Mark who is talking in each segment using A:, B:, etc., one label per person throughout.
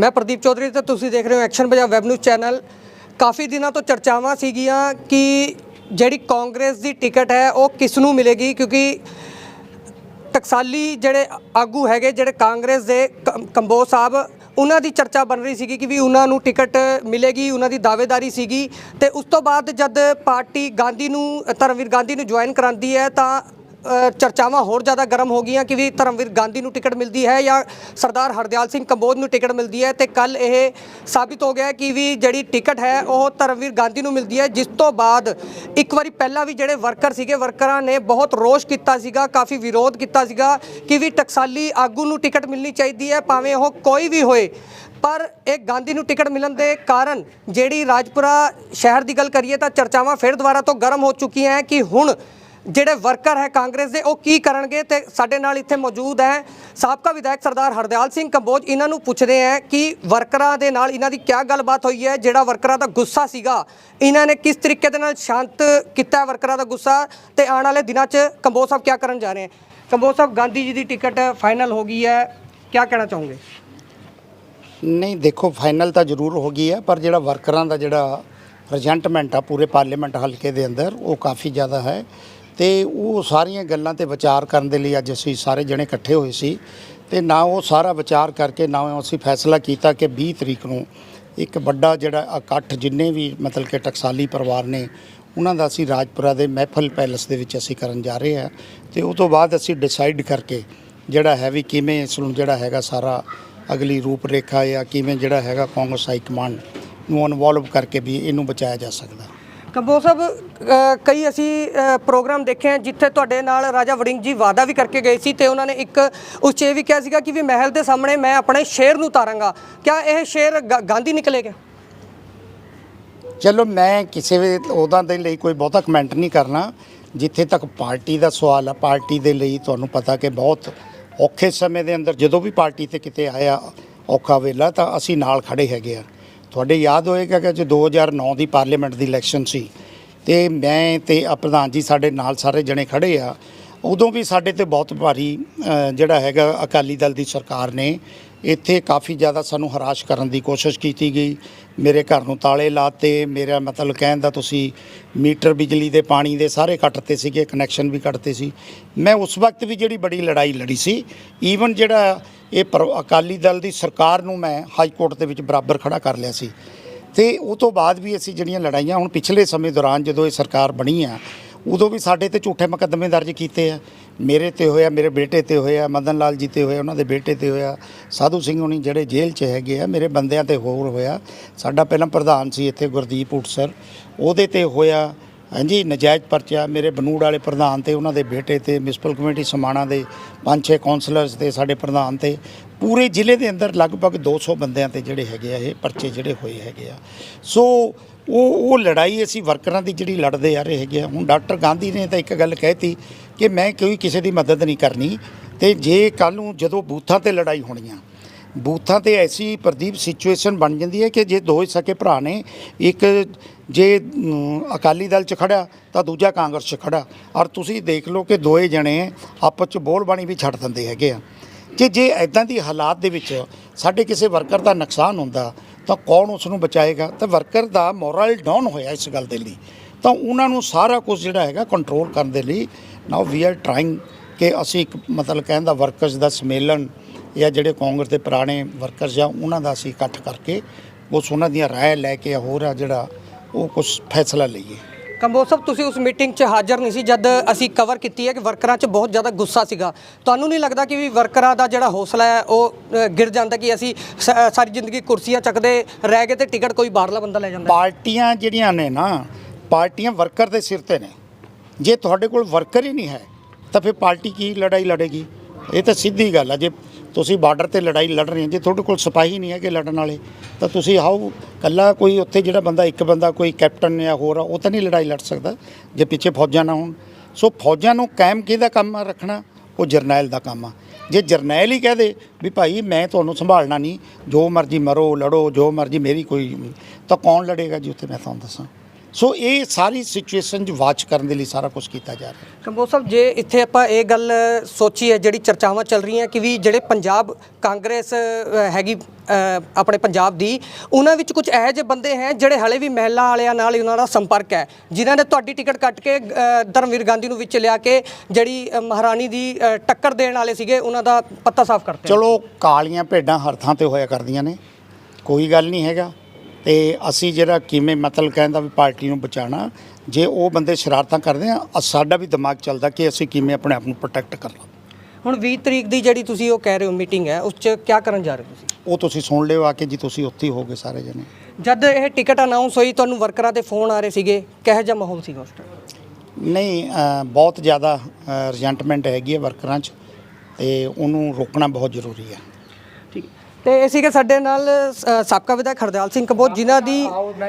A: ਮੈਂ ਪ੍ਰਦੀਪ ਚੌਧਰੀ ਤੇ ਤੁਸੀਂ ਦੇਖ ਰਹੇ ਹੋ action Punjab web news channel ਕਾਫੀ ਦਿਨਾਂ ਤੋਂ ਚਰਚਾਵਾਂ ਸੀਗੀਆਂ ਕਿ ਜਿਹੜੀ ਕਾਂਗਰਸ ਦੀ ਟਿਕਟ ਹੈ, ਉਹ ਕਿਸ ਨੂੰ ਮਿਲੇਗੀ? ਕਿਉਂਕਿ ਟਕਸਾਲੀ ਜਿਹੜੇ ਆਗੂ ਹੈਗੇ, ਜਿਹੜੇ ਕਾਂਗਰਸ ਦੇ ਕ- ਕੰਬੋਜ ਸਾਹਿਬ, ਉਹਨਾਂ ਦੀ ਚਰਚਾ ਬਣ ਰਹੀ ਸੀਗੀ ਕਿ ਵੀ ਉਹਨਾਂ ਨੂੰ ਟਿਕਟ ਮਿਲੇਗੀ, ਉਹਨਾਂ ਦੀ ਦਾਅਵੇਦਾਰੀ ਸੀਗੀ। ਤੇ ਉਸ ਤੋਂ ਬਾਅਦ ਜਦ ਪਾਰਟੀ ਗਾਂਧੀ ਨੂੰ, ਧਰਮਵੀਰ ਗਾਂਧੀ ਨੂੰ ਜੁਆਇਨ ਕਰਾਂਦੀ ਹੈ, ਤਾਂ ਚਰਚਾਵਾਂ ਹੋਰ ਜ਼ਿਆਦਾ ਗਰਮ ਹੋ ਗਈਆਂ ਕਿ ਵੀ ਧਰਮਵੀਰ ਗਾਂਧੀ ਨੂੰ ਟਿਕਟ ਮਿਲਦੀ ਹੈ ਜਾਂ ਸਰਦਾਰ ਹਰਦਿਆਲ ਸਿੰਘ ਕੰਬੋਜ ਨੂੰ ਟਿਕਟ ਮਿਲਦੀ ਹੈ ਤੇ ਕੱਲ ਇਹ ਸਾਬਿਤ ਹੋ ਗਿਆ ਕਿ ਵੀ ਜਿਹੜੀ ਟਿਕਟ ਹੈ ਉਹ ਧਰਮਵੀਰ ਗਾਂਧੀ ਨੂੰ ਮਿਲਦੀ ਹੈ, ਜਿਸ ਤੋਂ ਬਾਅਦ ਇੱਕ ਵਾਰੀ ਪਹਿਲਾਂ ਵੀ ਜਿਹੜੇ ਵਰਕਰ ਸੀਗੇ, ਵਰਕਰਾਂ ਨੇ ਬਹੁਤ ਰੋਸ਼ ਕੀਤਾ ਸੀਗਾ, ਕਾਫੀ ਵਿਰੋਧ ਕੀਤਾ ਸੀਗਾ ਕਿ ਵੀ ਟਕਸਾਲੀ ਆਗੂ ਨੂੰ ਟਿਕਟ ਮਿਲਣੀ ਚਾਹੀਦੀ ਹੈ, ਭਾਵੇਂ ਉਹ ਕੋਈ ਵੀ ਹੋਏ। ਪਰ ਇਹ ਗਾਂਧੀ ਨੂੰ ਟਿਕਟ ਮਿਲਣ ਦੇ ਕਾਰਨ ਜਿਹੜੀ ਰਾਜਪੁਰਾ ਸ਼ਹਿਰ ਦੀ ਗੱਲ ਕਰੀਏ ਤਾਂ ਚਰਚਾਵਾਂ ਫਿਰ ਦੁਬਾਰਾ ਤੋਂ ਗਰਮ ਹੋ ਚੁੱਕੀਆਂ ਹੈ ਕਿ ਹੁਣ ਜਿਹੜੇ ਵਰਕਰ ਹੈ ਕਾਂਗਰਸ ਦੇ, ਉਹ ਕੀ ਕਰਨਗੇ ਤੇ ਸਾਡੇ ਨਾਲ ਇੱਥੇ ਮੌਜੂਦ ਹੈ ਸਾਬਕਾ ਵਿਧਾਇਕ ਸਰਦਾਰ ਹਰਦਿਆਲ ਸਿੰਘ ਕੰਬੋਜ। ਇਹਨਾਂ ਨੂੰ ਪੁੱਛਦੇ ਆ ਕਿ ਵਰਕਰਾਂ ਦੇ ਨਾਲ ਇਹਨਾਂ ਦੀ ਕੀ ਗੱਲਬਾਤ ਹੋਈ ਹੈ, ਜਿਹੜਾ ਵਰਕਰਾਂ ਦਾ ਗੁੱਸਾ ਸੀਗਾ, ਇਹਨਾਂ ਨੇ ਕਿਸ ਤਰੀਕੇ ਦੇ ਨਾਲ ਸ਼ਾਂਤ ਕੀਤਾ ਵਰਕਰਾਂ ਦਾ ਗੁੱਸਾ? ਤੇ ਆਉਣ ਵਾਲੇ ਦਿਨਾਂ 'ਚ ਕੰਬੋਜ ਸਾਹਿਬ ਕੀ ਕਰਨ ਜਾ ਰਹੇ ਹੈ? ਕੰਬੋਜ ਸਾਹਿਬ, ਗਾਂਧੀ ਜੀ ਦੀ ਟਿਕਟ ਫਾਈਨਲ ਹੋ ਗਈ ਹੈ ਕੀ ਕਹਿਣਾ ਚਾਹੋਗੇ?
B: ਨਹੀਂ, ਦੇਖੋ, ਫਾਈਨਲ ਤਾਂ ਜ਼ਰੂਰ ਹੋ ਗਈ ਹੈ, ਪਰ ਜਿਹੜਾ ਵਰਕਰਾਂ ਦਾ ਜਿਹੜਾ ਰਜੈਂਟਮੈਂਟ ਆ ਪੂਰੇ ਪਾਰਲੀਮੈਂਟ ਹਲਕੇ ਦੇ ਅੰਦਰ, ਉਹ ਕਾਫੀ ਜ਼ਿਆਦਾ ਹੈ। ਤੇ ਉਹ ਸਾਰੀਆਂ ਗੱਲਾਂ ਤੇ ਵਿਚਾਰ ਕਰਨ ਦੇ ਲਈ ਅੱਜ ਅਸੀਂ ਸਾਰੇ ਜਣੇ ਇਕੱਠੇ ਹੋਏ ਸੀ ਤੇ ਨਾ ਉਹ ਸਾਰਾ ਵਿਚਾਰ ਕਰਕੇ ਨਾ ਅਸੀਂ ਫੈਸਲਾ ਕੀਤਾ ਕਿ 20 ਤਰੀਕ ਨੂੰ ਇੱਕ ਵੱਡਾ ਜਿਹੜਾ ਇਕੱਠ ਜਿੰਨੇ ਵੀ ਮਤਲਬ ਕਿ ਟਕਸਾਲੀ ਪਰਿਵਾਰ ਨੇ, ਉਹਨਾਂ ਦਾ ਅਸੀਂ ਰਾਜਪੁਰਾ ਦੇ ਮਹਿਫਲ ਪੈਲਸ ਦੇ ਵਿੱਚ ਅਸੀਂ ਕਰਨ ਜਾ ਰਹੇ ਹਾਂ ਤੇ ਉਹ ਤੋਂ ਬਾਅਦ ਅਸੀਂ ਡਿਸਾਈਡ ਕਰਕੇ ਜਿਹੜਾ ਹੈ ਵੀ ਕਿਵੇਂ ਇਸ ਨੂੰ ਜਿਹੜਾ ਹੈਗਾ ਸਾਰਾ ਅਗਲੀ ਰੂਪ ਰੇਖਾ ਜਾਂ ਕਿਵੇਂ ਜਿਹੜਾ ਹੈਗਾ ਕਾਂਗਰਸ ਹਾਈ ਕਮਾਂਡ ਨੂੰ ਇਨਵੋਲਵ ਕਰਕੇ ਵੀ ਇਹਨੂੰ ਬਚਾਇਆ ਜਾ ਸਕਦਾ।
A: ਕੰਬੋ ਸਾਹਿਬ ਕਈ ਅਸੀਂ ਪ੍ਰੋਗਰਾਮ ਦੇਖੇ ਹਨ ਜਿੱਥੇ ਤੁਹਾਡੇ ਨਾਲ ਰਾਜਾ ਵੜਿੰਗ ਜੀ ਵਾਅਦਾ ਵੀ ਕਰਕੇ ਗਏ ਸੀ ਤੇ ਉਹਨਾਂ ਨੇ ਇੱਕ ਉਸ 'ਚ ਇਹ ਵੀ ਕਿਹਾ ਸੀਗਾ ਕਿ ਵੀ ਮਹਿਲ ਦੇ ਸਾਹਮਣੇ ਮੈਂ ਆਪਣੇ ਸ਼ੇਰ ਨੂੰ ਉਤਾਰਾਂਗਾ। ਕਿਆ ਇਹ ਸ਼ੇਰ ਗਾ- ਗਾਂਧੀ ਨਿਕਲੇਗਾ
B: ਚਲੋ, ਮੈਂ ਕਿਸੇ ਵੀ ਉਹਦਾ ਦੇ ਲਈ ਕੋਈ ਬਹੁਤਾ ਕਮੈਂਟ ਨਹੀਂ ਕਰਨਾ। ਜਿੱਥੇ ਤੱਕ ਪਾਰਟੀ ਦਾ ਸਵਾਲ ਆ, ਪਾਰਟੀ ਦੇ ਲਈ ਤੁਹਾਨੂੰ ਪਤਾ ਕਿ ਬਹੁਤ ਔਖੇ ਸਮੇਂ ਦੇ ਅੰਦਰ ਜਦੋਂ ਵੀ ਪਾਰਟੀ ਤੇ ਕਿਤੇ ਆਇਆ ਔਖਾ ਵੇਲਾ ਤਾਂ ਅਸੀਂ ਨਾਲ ਖੜੇ ਹੈਗੇ ਆ। ਤੁਹਾਡੇ ਯਾਦ ਹੋਏਗਾ ਕਿ ਜੋ 2009 ਦੀ ਪਾਰਲੀਮੈਂਟ ਦੀ ਇਲੈਕਸ਼ਨ ਸੀ ਤੇ ਮੈਂ ਤੇ ਆ ਪ੍ਰਧਾਨ ਜੀ ਸਾਡੇ ਨਾਲ ਸਾਰੇ ਜਣੇ ਖੜੇ ਆ। ਉਦੋਂ ਵੀ ਸਾਡੇ ਤੇ ਬਹੁਤ ਭਾਰੀ ਅ, ਜਿਹੜਾ ਹੈਗਾ ਅਕਾਲੀ ਦਲ ਦੀ ਸਰਕਾਰ ਨੇ ਇੱਥੇ ਕਾਫੀ ਜ਼ਿਆਦਾ ਸਾਨੂੰ ਹਰਾਸ਼ ਕਰਨ ਦੀ ਕੋਸ਼ਿਸ਼ ਕੀਤੀ ਗਈ। ਮੇਰੇ ਘਰ ਨੂੰ ਤਾਲੇ ਲਾਤੇ, ਮੇਰਾ ਮਤਲਬ ਕਹਿਣ ਦਾ ਤੁਸੀਂ ਮੀਟਰ ਬਿਜਲੀ ਦੇ, ਪਾਣੀ ਦੇ ਸਾਰੇ ਕੱਟਤੇ ਸੀਗੇ, ਕਨੈਕਸ਼ਨ ਵੀ ਕੱਟਤੇ ਸੀ। ਮੈਂ ਉਸ ਵਕਤ ਵੀ ਜਿਹੜੀ ਬੜੀ ਲੜਾਈ ਲੜੀ ਸੀ ਈਵਨ ਜਿਹੜਾ ਇਹ ਪਰ- ਅਕਾਲੀ ਦਲ ਦੀ ਸਰਕਾਰ ਨੂੰ ਮੈਂ ਹਾਈ ਕੋਰਟ ਦੇ ਵਿੱਚ ਬਰਾਬਰ ਖੜਾ ਕਰ ਲਿਆ ਸੀ। ਤੇ ਉਹ ਤੋਂ ਬਾਅਦ ਵੀ ਅਸੀਂ ਜਿਹੜੀਆਂ ਲੜਾਈਆਂ ਹੁਣ ਪਿਛਲੇ ਸਮੇਂ ਦੌਰਾਨ ਜਦੋਂ ਇਹ ਸਰਕਾਰ ਬਣੀ ਆ, ਉਦੋਂ ਵੀ ਸਾਡੇ ਤੇ ਝੂਠੇ ਮੁਕੱਦਮੇ ਦਰਜ ਕੀਤੇ ਆ। ਮੇਰੇ ਤੇ ਹੋਇਆ, ਮੇਰੇ ਬੇਟੇ ਤੇ ਹੋਇਆ, ਮਦਨ ਲਾਲ ਜੀ ਤੇ ਹੋਇਆ, ਉਹਨਾਂ ਦੇ ਬੇਟੇ ਤੇ ਹੋਇਆ, ਸਾਧੂ ਸਿੰਘ ਹੁਣੀ ਜਿਹੜੇ ਜੇਲ੍ਹ 'ਚ ਹੈਗੇ ਆ, ਮੇਰੇ ਬੰਦਿਆਂ ਤੇ ਹੋਰ ਹੋਇਆ। ਸਾਡਾ ਪਹਿਲਾਂ ਪ੍ਰਧਾਨ ਸੀ ਇੱਥੇ ਗੁਰਦੀਪ ਉਟਸਰ ਉਹਦੇ ਤੇ ਹੋਇਆ, ਹਾਂਜੀ, ਨਜਾਇਜ਼ ਪਰਚਾ। ਮੇਰੇ ਬਨੂੜ ਵਾਲੇ ਪ੍ਰਧਾਨ ਤੇ, ਉਹਨਾਂ ਦੇ ਬੇਟੇ ਤੇ ਮਿਊਨਿਸਪਲ ਕਮੇਟੀ ਸਮਾਣਾ ਦੇ ਪੰਜ ਛੇ ਕਾਉਂਸਲਰਸ ਤੇ, ਸਾਡੇ ਪ੍ਰਧਾਨ ਤੇ। ਪੂਰੇ ਜ਼ਿਲ੍ਹੇ ਦੇ ਅੰਦਰ ਲਗਭਗ 200 ਬੰਦਿਆਂ ਤੇ ਜਿਹੜੇ ਹੈਗੇ ਆ, ਇਹ ਪਰਚੇ ਜਿਹੜੇ ਹੋਏ ਹੈਗੇ ਆ। ਸੋ ਉਹ ਉਹ ਲੜਾਈ ਅਸੀਂ ਵਰਕਰਾਂ ਦੀ ਜਿਹੜੀ ਲੜਦੇ ਆ ਰਹੇ ਹੈਗੇ ਆ। ਹੁਣ ਡਾਕਟਰ ਗਾਂਧੀ ਨੇ ਤਾਂ ਇੱਕ ਗੱਲ ਕਹਿਤੀ ਕਿ ਮੈਂ ਕੋਈ ਕਿਸੇ ਦੀ ਮਦਦ ਨਹੀਂ ਕਰਨੀ ਤੇ ਜੇ ਕੱਲ ਨੂੰ ਜਦੋਂ ਬੂਥਾਂ ਤੇ ਲੜਾਈ ਹੋਣੀ ਆ ਬੂਥਾਂ ਤੇ ਐਸੀ ਪ੍ਰਦੀਪ ਸਿਚੁਏਸ਼ਨ ਬਣ ਜਾਂਦੀ ਹੈ ਕਿ ਜੇ ਦੋ ਸਕੇ ਭਰਾ ਨੇ ਇੱਕ ਜੇ ਅਮ, ਅਕਾਲੀ ਦਲ 'ਚ ਖੜਾ ਤਾਂ ਦੂਜਾ ਕਾਂਗਰਸ 'ਚ ਖੜਾ ਔਰ ਤੁਸੀਂ ਦੇਖ ਲਓ ਕਿ ਦੋਏ ਜਣੇ ਆਪਸ 'ਚ ਬੋਲਬਾਣੀ ਵੀ ਛੱਡ ਦਿੰਦੇ ਹੈਗੇ ਆ। ਕਿ ਜੇ ਐਦਾਂ ਦੀ ਹਾਲਾਤ ਦੇ ਵਿੱਚ ਸਾਡੇ ਕਿਸੇ ਵਰਕਰ ਦਾ ਨੁਕਸਾਨ ਹੁੰਦਾ ਤਾਂ ਕੌਣ ਉਸ ਨੂੰ ਬਚਾਏਗਾ? ਤਾਂ ਵਰਕਰ ਦਾ ਮੋਰਲ ਡਾਊਨ ਹੋਇਆ ਇਸ ਗੱਲ ਦੇ ਲਈ। ਤਾਂ ਉਹਨਾਂ ਨੂੰ ਸਾਰਾ ਕੁਝ ਜਿਹੜਾ ਹੈਗਾ ਕੰਟਰੋਲ ਕਰਨ ਦੇ ਲਈ ਨਾਓ ਵੀ ਆਰ ਟਰਾਈਂਗ ਕਿ ਅਸੀਂ ਇੱਕ ਮਤਲਬ ਕਹਿੰਦਾ ਵਰਕਰਸ ਦਾ ਸਮੇਲਨ ਜਾਂ ਜਿਹੜੇ ਕਾਂਗਰਸ ਦੇ ਪੁਰਾਣੇ ਵਰਕਰਸ ਆ ਉਹਨਾਂ ਦਾ ਅਸੀਂ ਇਕੱਠ ਕਰਕੇ ਉਸ ਉਹਨਾਂ ਦੀਆਂ ਰਾਏ ਲੈ ਕੇ ਹੋਰ ਆ ਜਿਹੜਾ ਉਹ ਕੁਝ ਫੈਸਲਾ ਲਈਏ।
A: ਕੰਬੋਜ ਸਾਹਿਬ ਤੁਸੀਂ ਉਸ ਮੀਟਿੰਗ 'ਚ ਹਾਜ਼ਰ ਨਹੀਂ ਸੀ ਜਦ ਅਸੀਂ ਕਵਰ ਕੀਤੀ ਹੈ ਕਿ ਵਰਕਰਾਂ 'ਚ ਬਹੁਤ ਜ਼ਿਆਦਾ ਗੁੱਸਾ ਸੀਗਾ। ਤੁਹਾਨੂੰ ਨਹੀਂ ਲੱਗਦਾ ਕਿ ਵੀ ਵਰਕਰਾਂ ਦਾ ਜਿਹੜਾ ਹੌਸਲਾ ਹੈ ਉਹ ਅ, ਗਿਰ ਜਾਂਦਾ ਕਿ ਅਸੀਂ ਸ- ਸਾਰੀ ਜ਼ਿੰਦਗੀ ਕੁਰਸੀਆਂ ਚੱਕਦੇ ਰਹਿ ਗਏ ਤੇ ਟਿਕਟ ਕੋਈ ਬਾਹਰਲਾ ਬੰਦਾ ਲੈ ਜਾਂਦਾ?
B: ਪਾਰਟੀਆਂ ਜਿਹੜੀਆਂ ਨੇ ਨਾ ਪਾਰਟੀਆਂ ਵਰਕਰ ਦੇ ਸਿਰ ਤੇ ਨੇ। ਜੇ ਤੁਹਾਡੇ ਕੋਲ ਵਰਕਰ ਹੀ ਨਹੀਂ ਹੈ ਤਾਂ ਫਿਰ ਪਾਰਟੀ ਕੀ ਲੜਾਈ ਲੜੇਗੀ? ਇਹ ਤਾਂ ਸਿੱਧੀ ਗੱਲ ਆ। ਜੇ ਤੁਸੀਂ ਬਾਰਡਰ ਤੇ ਲੜਾਈ ਲੜ ਰਹੇ ਹੋ, ਜੇ ਤੁਹਾਡੇ ਕੋਲ ਸਿਪਾਹੀ ਨਹੀਂ ਹੈਗੇ ਲੜਨ ਵਾਲੇ, ਤਾਂ ਤੁਸੀਂ ਹਾਉ ਕੱਲਾ ਕੋਈ ਉੱਥੇ ਜਿਹੜਾ ਬੰਦਾ, ਇੱਕ ਬੰਦਾ ਕੋਈ ਕੈਪਟਨ ਜਾਂ ਹੋਰ ਆ, ਉਹ ਤਾਂ ਨਹੀਂ ਲੜਾਈ ਲੜ ਸਕਦਾ, ਜੇ ਪਿੱਛੇ ਫੌਜਾਂ ਨਾ ਹੋਣ। ਸੋ ਫੌਜਾਂ ਨੂੰ ਕਾਇਮ ਕਿਹਦਾ ਕੰਮ ਆ ਰੱਖਣਾ? ਉਹ ਜਰਨੈਲ ਦਾ ਕੰਮ ਆ। ਜੇ ਜਰਨੈਲ ਹੀ ਕਹਿ ਦੇ ਵੀ ਭਾਈ ਮੈਂ ਤੁਹਾਨੂੰ ਸੰਭਾਲਣਾ ਨਹੀਂ, ਜੋ ਮਰਜ਼ੀ ਮਰੋ, ਲੜੋ, ਜੋ ਮਰਜ਼ੀ, ਮੇਰੀ ਕੋਈ, ਤਾਂ ਕੌਣ ਲੜੇਗਾ ਜੀ? ਉੱਥੇ ਮੈਂ ਤੁਹਾਨੂੰ ਦੱਸਾਂ। ਸੋ ਇਹ ਸਾਰੀ ਸਿਚੁਏਸ਼ਨ ਚ ਵਾਚ ਕਰਨ ਦੇ ਲਈ ਸਾਰਾ ਕੁਝ ਕੀਤਾ ਜਾ ਰਿਹਾ
A: ਕੰਬੋਜ ਸਾਹਿਬ ਜੇ ਇੱਥੇ ਆਪਾਂ ਇਹ ਗੱਲ ਸੋਚੀਏ ਜਿਹੜੀ ਚਰਚਾਵਾਂ ਚੱਲ ਰਹੀਆਂ ਕਿ ਵੀ ਜਿਹੜੇ ਪੰਜਾਬ ਕਾਂਗਰਸ ਹੈਗੀ ਆਪਣੇ ਪੰਜਾਬ ਦੀ ਉਹਨਾਂ ਵਿੱਚ ਕੁਝ ਇਹੋ ਜਿਹੇ ਬੰਦੇ ਹੈ ਜਿਹੜੇ ਹਲੇ ਵੀ ਮਹਿਲਾ ਵਾਲਿਆਂ ਨਾਲ ਹੀ ਉਹਨਾਂ ਦਾ ਸੰਪਰਕ ਹੈ ਜਿਨ੍ਹਾਂ ਨੇ ਤੁਹਾਡੀ ਟਿਕਟ ਕੱਟ ਕੇ ਧਰਮਵੀਰ ਗਾਂਧੀ ਨੂੰ ਵਿੱਚ ਲਿਆ ਕੇ ਜਿਹੜੀ ਮਹਾਰਾਣੀ ਦੀ ਟੱਕਰ ਦੇਣ ਵਾਲੇ ਸੀਗੇ ਉਹਨਾਂ ਦਾ ਪੱਤਾ ਸਾਫ਼ ਕਰਤੇ
B: ਚਲੋ ਕਾਲੀਆਂ ਭੇਡਾਂ ਹਰ ਥਾਂ ਤੇ ਹੋਇਆ ਕਰਦੀਆਂ ਨੇ ਕੋਈ ਗੱਲ ਨਹੀਂ ਹੈਗਾ। ਤੇ ਅਸੀਂ ਜਿਹੜਾ ਕਿਵੇਂ ਮਤਲਬ ਕਹਿੰਦਾ ਵੀ ਪਾਰਟੀ ਨੂੰ ਬਚਾਉਣਾ ਜੇ ਉਹ ਬੰਦੇ ਸ਼ਰਾਰਤਾਂ ਕਰਦੇ ਆ ਸਾਡਾ ਵੀ ਦਿਮਾਗ ਚੱਲਦਾ ਕਿ ਅਸੀਂ ਕਿਵੇਂ ਆਪਣੇ ਆਪ ਨੂੰ ਪ੍ਰੋਟੈਕਟ ਕਰਨਾ
A: ਹੁਣ 20 ਤਰੀਕ ਦੀ ਜਿਹੜੀ ਤੁਸੀਂ ਉਹ ਕਹਿ ਰਹੇ ਹੋ ਮੀਟਿੰਗ ਹੈ ਉਸ 'ਚ ਕੀ ਕਰਨ ਜਾ ਰਹੇ ਹੋ ਤੁਸੀਂ?
B: ਉਹ ਤੁਸੀਂ ਸੁਣ ਲਿਓ ਆ ਕੇ ਜੀ ਤੁਸੀਂ ਉੱਥੇ ਹੀ ਹੋਗੇ ਸਾਰੇ ਜਣੇ।
A: ਜਦ ਇਹ ਟਿਕਟ ਅਨਾਉਂਸ ਹੋਈ ਤੁਹਾਨੂੰ ਵਰਕਰਾਂ ਦੇ ਫੋਨ ਆ ਰਹੇ ਸੀਗੇ ਕਿਹੋ ਜਿਹਾ ਮਾਹੌਲ ਸੀਗਾ ਉਸ ਟਾਈਮ
B: ਨਹੀਂ ਬਹੁਤ ਜ਼ਿਆਦਾ ਰਿਜੈਂਟਮੈਂਟ ਹੈਗੀ ਹੈ ਵਰਕਰਾਂ 'ਚ ਤੇ ਉਹਨੂੰ ਰੋਕਣਾ ਬਹੁਤ ਜ਼ਰੂਰੀ ਹੈ।
A: ਤੇ ਇਹ ਸੀਗੇ ਸਾਡੇ ਨਾਲ ਅ, ਸਾਬਕਾ ਵਿਧਾਇਕ ਹਰਦਿਆਲ ਸਿੰਘ ਕੰਬੋਜ ਜਿਨ੍ਹਾਂ ਦੀ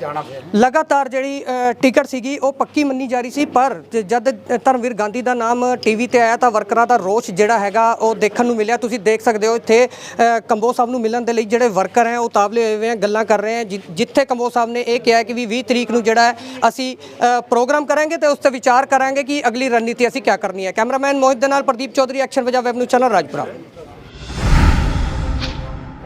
B: ਜਾਣਾ
A: ਲਗਾਤਾਰ ਜਿਹੜੀ ਅ, ਟਿਕਟ ਸੀਗੀ ਉਹ ਪੱਕੀ ਮੰਨੀ ਜਾ ਰਹੀ ਸੀ ਪਰ ਜ- ਜਦ ਧਰਮਵੀਰ ਗਾਂਧੀ ਦਾ ਨਾਮ ਟੀਵੀ ਤੇ ਆਇਆ ਤਾਂ ਵਰਕਰਾਂ ਦਾ ਰੋਸ਼ ਜਿਹੜਾ ਹੈਗਾ ਉਹ ਦੇਖਣ ਨੂੰ ਮਿਲਿਆ। ਤੁਸੀਂ ਦੇਖ ਸਕਦੇ ਹੋ ਇੱਥੇ ਅ, ਕੰਬੋਜ ਸਾਹਿਬ ਨੂੰ ਮਿਲਣ ਦੇ ਲਈ ਜਿਹੜੇ ਵਰਕਰ ਹੈ ਉਹ ਤਾਬਲੇ ਹੋਏ ਹੋਏ ਹੈ ਗੱਲਾਂ ਕਰ ਰਹੇ ਹੈ ਜਿ- ਜਿੱਥੇ ਕੰਬੋਜ ਸਾਹਿਬ ਨੇ ਇਹ ਕਿਹਾ ਕਿ ਵੀ 20 ਤਰੀਕ ਨੂੰ ਜਿਹੜਾ ਹੈ ਅਸੀਂ ਅ, ਪ੍ਰੋਗਰਾਮ ਕਰਾਂਗੇ ਤੇ ਉਸ ਤੇ ਵਿਚਾਰ ਕਰਾਂਗੇ ਕਿ ਅਗਲੀ ਰਣਨੀਤੀ ਅਸੀਂ ਕੀ ਕਰਨੀ ਹੈ। ਕੈਮਰਾਮੈਨ ਮੋਹਿਤ ਦੇ ਨਾਲ ਪ੍ਰਦੀਪ ਚੌਧਰੀ ਐਕਸ਼ਨ ਵਜਾ ਵੈਬ ਨੂੰ ਚੈਨਲ ਰਾਜਪੁਰਾ।